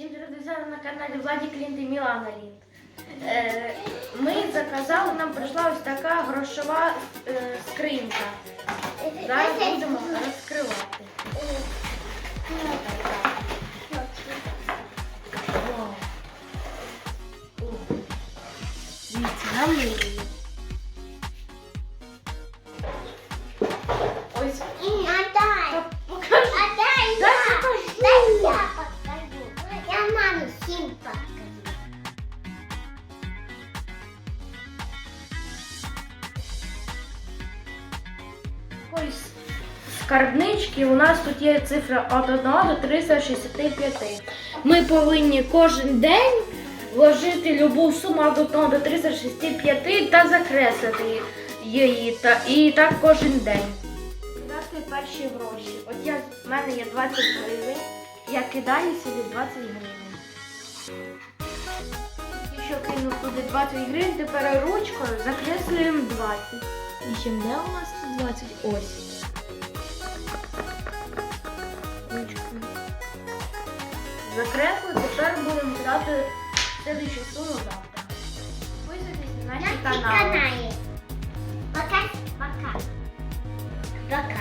Всім друзі на каналі Владі Клінт і Мілана Лінд. Е, ми заказали, нам прийшла ось така грошова е, скринька. Зараз будемо розкривати. Дивіться, на Ось скарбнички. У нас тут є цифра від 1 до 365. Ми повинні кожен день вложити любу суму від 1 до 365 та закреслити її. Та, і так кожен день. Дати перші гроші. От я, в мене є 20 гривень. Я кидаю собі 20 гривень. Якщо кинув туди 20 гривень, тепер ручкою закреслюємо 20. І чим у нас 120 ось. Закреслити, тепер будемо кидати следующу суму завтра. Підписуйтесь на наші канали. Пока, пока. Пока.